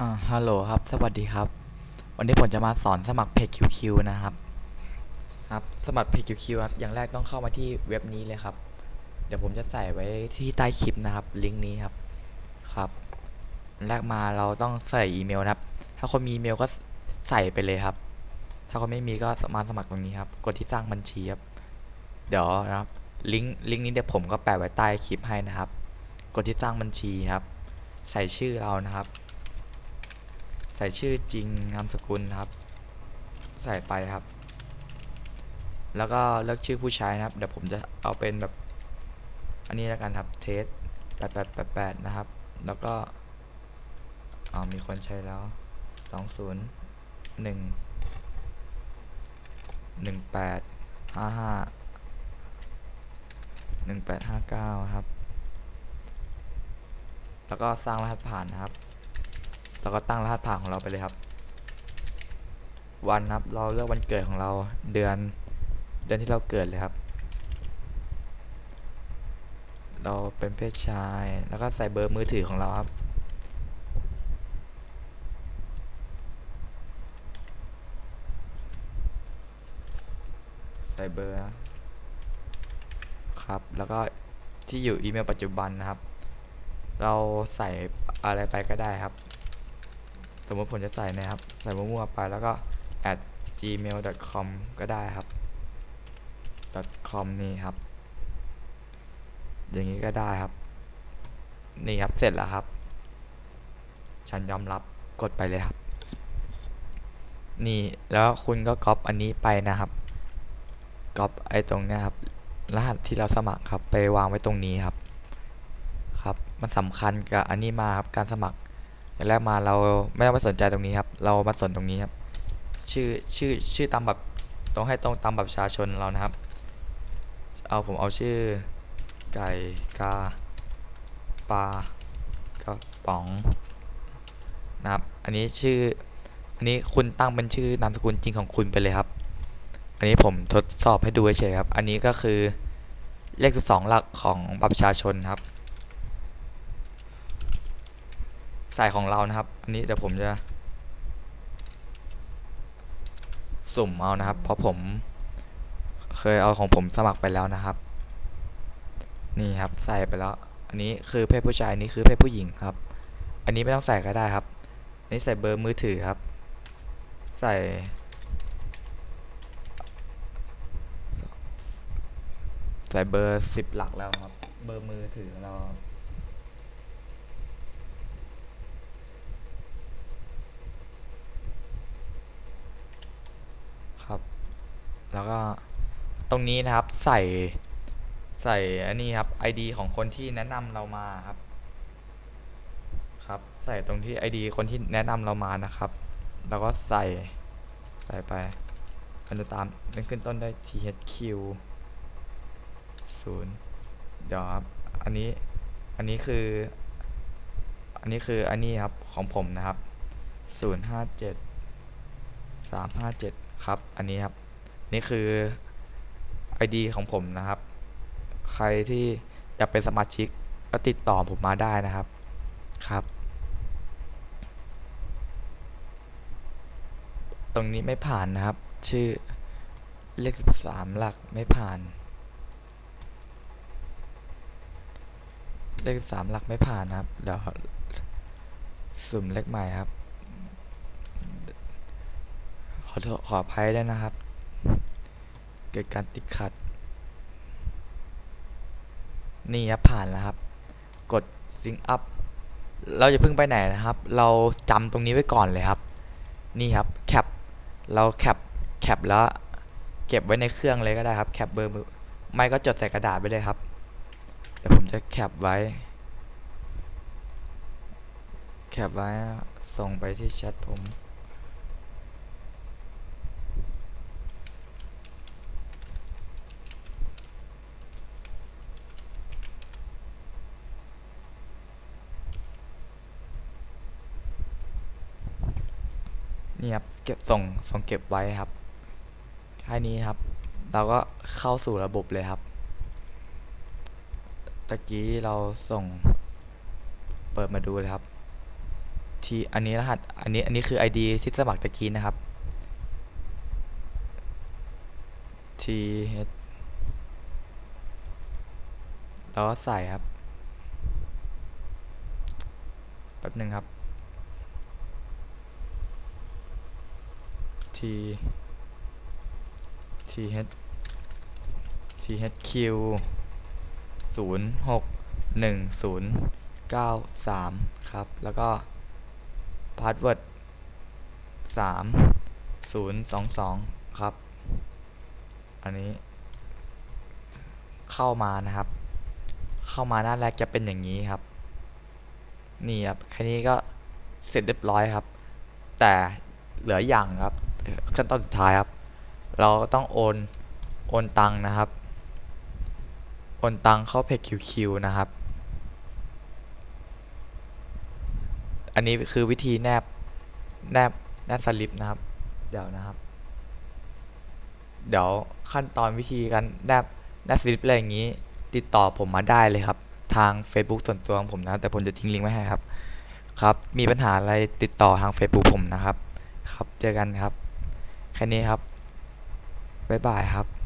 อ่า ฮัลโหลครับ สวัสดีครับ วันนี้ผมจะมาสอนสมัครเพจ QQ นะครับ ครับ สมัครเพจ QQ ครับ อย่างแรกต้องเข้ามาที่เว็บนี้เลยครับ เดี๋ยวผมจะใส่ไว้ที่ใต้คลิปนะครับ ลิงก์นี้ครับ ครับแรกมาเราต้องใส่อีเมลนะครับ ถ้าคนมีอีเมลก็ใส่ไปเลยครับ ถ้าคนไม่มีก็มาสมัครตรงนี้ครับ กดที่สร้างบัญชีครับ เดี๋ยวนะครับ ลิงก์ลิงก์นี้เดี๋ยวผมก็แปะไว้ใต้คลิปให้นะครับ กดที่สร้างบัญชีครับ ใส่ชื่อเรานะครับ ใส่ชื่อจริงนามสกุลครับ ใส่ไปครับ แล้วก็เลือกชื่อผู้ใช้นะครับ เดี๋ยวผมจะเอาเป็นแบบ อันนี้แล้วกันครับเทสแปดแปดแปดแปดนะครับ แล้วก็อ๋อมีคนใช้แล้วสองศูนย์หนึ่งหนึ่งแปดห้าห้าหนึ่งแปดห้าเก้าครับ แล้วก็สร้างรหัสผ่านนะครับ แล้วก็ตั้งรหัสผ่านของเราไปเลยครับ วันครับ เราเลือกวันเกิดของเราเดือนเดือนที่เราเกิดเลยครับ เราเป็นเพศชาย แล้วก็ใส่เบอร์มือถือของเราครับใส่เบอร์ครับ แล้วก็ที่อยู่อีเมลปัจจุบันนะครับ เราใส่อะไรไปก็ได้ครับ สมมติผมจะใส่นะครับ ใส่มั่วๆไปแล้วก็ at gmail.com ก็ได้ครับ .com นี่ครับ อย่างนี้ก็ได้ครับ นี่ครับเสร็จแล้วครับ ฉันยอมรับกดไปเลยครับ นี่แล้วคุณก็ก๊อปอันนี้ไปนะครับก๊อปไอ้ตรงเนี้ยครับ รหัสที่เราสมัครครับไปวางไว้ตรงนี้ครับ ครับ มันสำคัญกับอันนี้มาครับการสมัคร แรกมาเราไม่ต้องไปสนใจตรงนี้ครับ เรามาสนตรงนี้ครับ ชื่อชื่อชื่อตามแบบต้องให้ตรงตามแบบประชาชนเรานะครับ เอาผมเอาชื่อ ไก่กาปลากระป๋องนะครับ อันนี้ชื่อ อันนี้คุณตั้งเป็นชื่อนามสกุลจริงของคุณไปเลยครับ อันนี้ผมทดสอบให้ดูเฉยครับ อันนี้ก็คือเลข 12 หลักของบัตรประชาชนครับ ใส่ของเรานะครับ อันนี้เดี๋ยวผมจะ สุ่มเอานะครับ เพราะผมเคยเอาของผมสมัครไปแล้วนะครับ นี่ครับใส่ไปแล้ว อันนี้คือเพศผู้ชายอันนี้คือเพศผู้หญิงครับ อันนี้ไม่ต้องใส่ก็ได้ครับ อันนี้ใส่เบอร์มือถือครับ ใส่ใส่เบอร์สิบหลักแล้วครับ เบอร์มือถือเรา ครับ แล้วก็ตรงนี้นะครับใส่ใส่อันนี้ครับ ID ของคนที่แนะนำเรามาครับ ครับใส่ตรงที่ ID คนที่แนะนำเรามานะครับ แล้วก็ใส่ใส่ไปมันจะตามมันขึ้นต้นได้ THQ ศูนย์เดี๋ยวครับอันนี้อันนี้คือ อันนี้คืออันนี้ครับของผมนะครับศูนย์ห้าเจ็ดสามห้าเจ็ดครับ อันนี้ครับ นี่คือ ID ของผมนะครับ ใครที่อยากเป็นสมาชิกก็ติดต่อผมมาได้นะครับครับ ตรงนี้ไม่ผ่านนะครับ ชื่อเลขสิบสามหลักไม่ผ่าน เลขสามหลักไม่ผ่านนะครับ เดี๋ยวสุ่มเลขใหม่ครับ ขอขออภัยด้วยนะครับ กิดการติดขัด นี่ครับผ่านแล้วครับ กด sync up เราจะเพิ่งไปไหนนะครับ เราจำตรงนี้ไว้ก่อนเลยครับ นี่ครับแคปเราแคปแคปแล้วเก็บไว้ในเครื่องเลยก็ได้ครับแคปเบอร์มือไม่ก็จดใส่กระดาษไปเลยครับเดี๋ยวผมจะแคปไว้ แคปไว้ส่งไปที่แชทผม นี่ครับเก็บส่งส่งเก็บไว้ครับแค่นี้ครับ เราก็เข้าสู่ระบบเลยครับตะกี้เราส่งเปิดมาดูเลยครับ ทีอันนี้รหัสอันนี้อันนี้คือ ID ที่สมัครตะกี้นะครับ T H แล้วก็ใส่ครับแป๊บหนึ่งครับ T T H T H Q ศูนย์หกหนึ่งศูนย์เก้าสามครับ แล้วก็พาสเวิร์ดสามศูนย์สองสองครับ อันนี้ เข้ามานะครับ เข้ามาหน้าแรกจะเป็นอย่างนี้ครับ นี่ครับแค่นี้ก็เสร็จเรียบร้อยครับ แต่เหลืออย่างครับ ขั้นตอนสุดท้ายครับ เราต้องโอน โอนตังค์นะครับ โอนตังเข้าเพจ QQ นะครับ อันนี้คือวิธีแนบ แนบ แนบสลิปนะครับ เดี๋ยวนะครับ เดี๋ยวขั้นตอนวิธีการแนบ แนบสลิปอะไรอย่างนี้ ติดต่อผมมาได้เลยครับ ทาง Facebook ส่วนตัวของผมนะ แต่ผมจะทิ้งลิงก์ไว้ให้ครับ ครับ มีปัญหาอะไรติดต่อทาง Facebook ผมนะครับครับ เจอกันครับ แค่นี้ครับ บ๊ายบายครับ